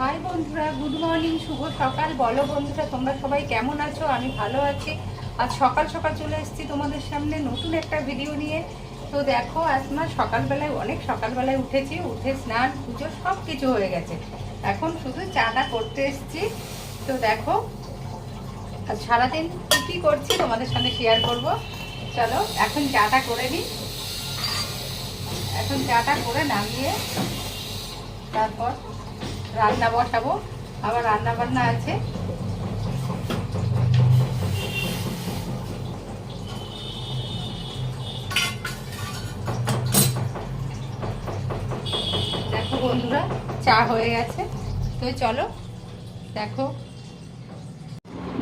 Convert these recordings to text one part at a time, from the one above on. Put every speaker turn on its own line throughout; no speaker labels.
বন্ধুরা good morning শুভ সকাল। বলো বন্ধুরা, তোমরা সবাই কেমন আছো? আমি ভালো আছি। আজ সকাল সকাল চলে এসেছি তোমাদের সামনে নতুন একটা ভিডিও নিয়ে। তো দেখো, আজ না সকালবেলায়, অনেক সকালবেলায় উঠেছি, উঠে স্নান, পুজো সব কিছু হয়ে গেছে। এখন শুধু চাটা করতে এসেছি। তো দেখো, আজ সারাদিন কী কী করছি তোমাদের সাথে শেয়ার করব। চলো, এখন চাটা করে নিই। এখন চাটা করে নামিয়ে তারপর রান্না বসাবো। আবার রান্না বান্না আছে। দেখো বন্ধুরা, চা হয়ে গেছে। তো চলো, দেখো।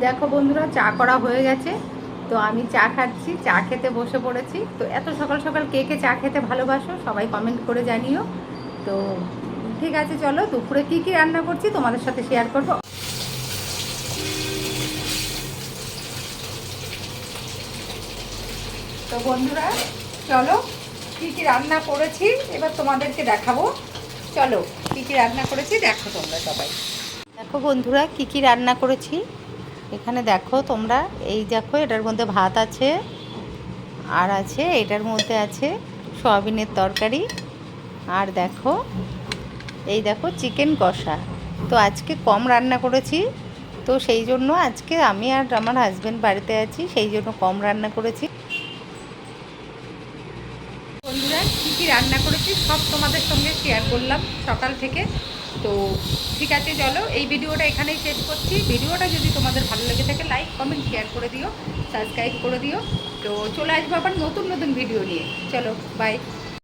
দেখো বন্ধুরা, চা করা হয়ে গেছে। তো আমি চা খাচ্ছি, চা খেতে বসে পড়েছি। তো এত সকাল সকাল কে কে চা খেতে ভালোবাসো, সবাই কমেন্ট করে জানিও। তো ঠিক আছে, চলো দুপুরে কি কি রান্না করছি তোমাদের সাথে শেয়ার করব। তো বন্ধুরা, চলো কি কি রান্না করেছি, এবার তোমাদেরকে দেখাবো। চলো কি কি রান্না করেছি, দেখো তোমরা সবাই। দেখো বন্ধুরা, কি কি রান্না করেছি। এখানে দেখো তোমরা, এই দেখো এটার মধ্যে ভাত আছে, আর আছে, এটার মধ্যে আছে সয়াবিনের তরকারি। আর দেখো এই দেখো চিকেন কষা। তো আজকে কম রান্না করেছি, তো সেই জন্য আজকে আমি আর আমার হাজব্যান্ড বাড়িতে আছি, সেই জন্য কম রান্না করেছি। বন্ধুরা, কী কী রান্না করেছি সব তোমাদের সঙ্গে শেয়ার করলাম সকাল থেকে। তো ঠিক আছে, চলো এই ভিডিওটা এখানেই শেষ করছি। ভিডিওটা যদি তোমাদের ভালো লেগে থাকে লাইক কমেন্ট শেয়ার করে দিও সাবস্ক্রাইব করে দিও। তো চলে আসব আবার নতুন নতুন ভিডিও নিয়ে। চলো বাই